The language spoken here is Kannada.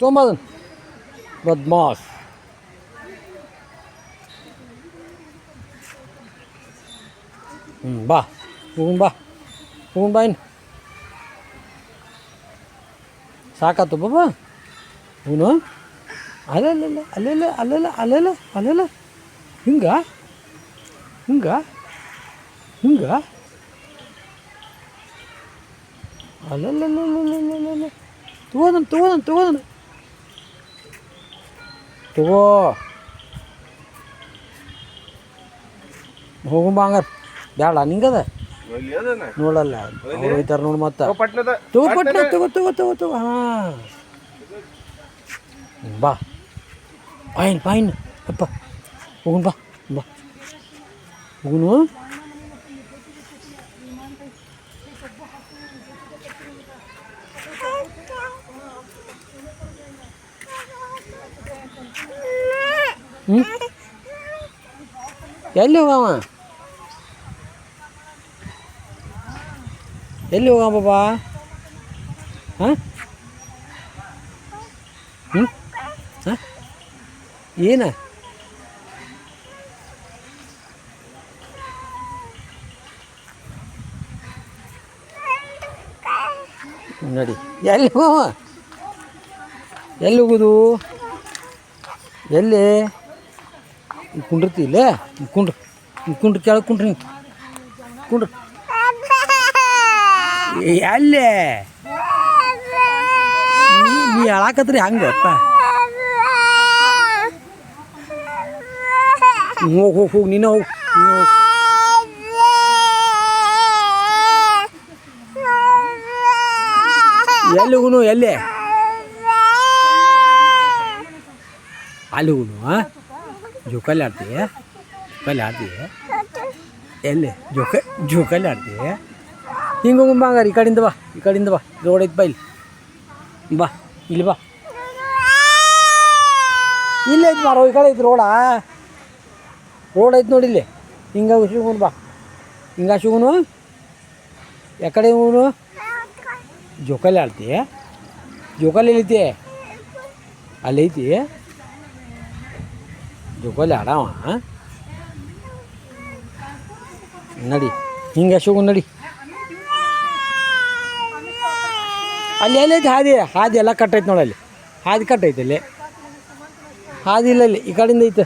ತೊಂಬದನ್ ಬದ್ಮಾಸ್ ಹ್ಞೂ ಬಾ ಹೋಗುನ್ ಬಾ ಹೋಗುನ್ ಬಾ ಇನ್ನು ಸಾಕಾತು ಬಾಬಾ ಅವನು ಅಲ್ಲಲ್ಲ ಅಲ್ಲೆಲ್ಲ ಅಲ್ಲೆಲ್ಲ ಅಲ್ಲೆಲ್ಲ ಅಲ್ಲೆಲ್ಲ ಹಿಂಗ ಹಿಂಗ ಹಿಂಗ ಅಲ್ಲಲ್ಲಲ್ಲಲ್ಲಲ್ಲಲ್ಲ ತಗೋದನ್ ತಗೋದನ್ ತಗೋದನ್ ತಗೋ ಹೋಗುಂಬ ಹಂಗಾರ ಬೇಡ ನಿಂಗದ ನೋಡಲ್ಲ ಅವ್ರು ಹೋಯ್ತಾರ ನೋಡಿ ಮತ್ತೆ ತಗೋ ಪಟ್ನ ತಗೋ ತಗೋ ತಗೋ ತಗೋ ಹಾಂ ಬಾ ಪಾಯಿನ್ ಪಾಯಿನ್ ಅಪ್ಪ ಹೋಗುನ್ ಬಾ ಬಾ ಹೋಗುನು ಹ್ಞೂ ಎಲ್ಲಿ ಹೋಗವ? ಎಲ್ಲಿ ಹೋಗ ಬಾಬಾ? ಹಾಂ? ಹ್ಞೂ ಹಾಂ? ಏನ? ನೋಡಿ. ಎಲ್ಲಿ ಹೋಗ ಎಲ್ಲಿ ಹೋಗುದು? ಎಲ್ಲಿ? ಕುಂಡಿರ್ತಿ ಇಲ್ಲೇ? ಕುಂಡ್ರು ಕುಂಡ್ರು ಕೆಳಗೆ ಕುಂಡ್ರಿ ನೀವು ಕುಂಡ್ರು. ಅಲ್ಲೇ? ನೀ ಹೇಳಾಕತ್ರಿ ಹಂಗಪ್ಪ ಹೋಗಿ ಹೋಗಿ ಹೋಗಿ ನೀನು ಹೋಗಿ ಎಲ್ಲಿ ಹೋಗುನು, ಎಲ್ಲಿ? ಅಲ್ಲಿ ಹೋಗುನು ಹಾಂ ಜೋಕಾಲಿ ಆಡ್ತೀಯ ಜೋಕಾಲಿ ಆಡ್ತೀಯ ಎಲ್ಲಿ ಜೋಕ ಜೋಕಾಲಿ ಆಡ್ತೀಯ ಹಿಂಗೆ ಹೋಗುಂಬ ಹಂಗಾರೆ ಈ ಕಡೆಯಿಂದ ಬಾ ಈ ಕಡೆಯಿಂದ ಬಾ ರೋಡ್ ಐತೆ ಬಾ ಇಲ್ಲಿ ಬಾ ಇಲ್ಲಿ ಬಾ ಇಲ್ಲೇ ಐತೆ ಮಾರೋ ಈ ಕಡೆ ಐತೆ ರೋಡಾ ರೋಡ್ ಐತೆ ನೋಡಿ ಇಲ್ಲಿ ಹಿಂಗೆ ಶಿವನು ಬಾ ಹಿಂಗ ಶಿವನು ಯಾಕಡೆ ಇವನು ಜೋಕಾಲಿ ಆಡ್ತೀಯ ಜೋಕಾಲಿ ಎಲ್ಲೈತಿ ಅಲ್ಲೈತಿ ಜೋಕಾಲಿ ಆಡವ ನಡಿ, ಹಿಂಗೆ ಶೋಗು ನಡಿ. ಅಲ್ಲಿ ಎಲ್ಲೈತೆ ಹಾದಿ? ಹಾದಿ ಎಲ್ಲ ಕಟ್ಟೈತೆ ನೋಡಲ್ಲಿ ಹಾದಿ ಕಟ್ಟೈತೆ ಅಲ್ಲಿ. ಹಾದಿ ಇಲ್ಲ ಇಲ್ಲಿ ಈ ಕಡೆಯಿಂದ ಐತೆ.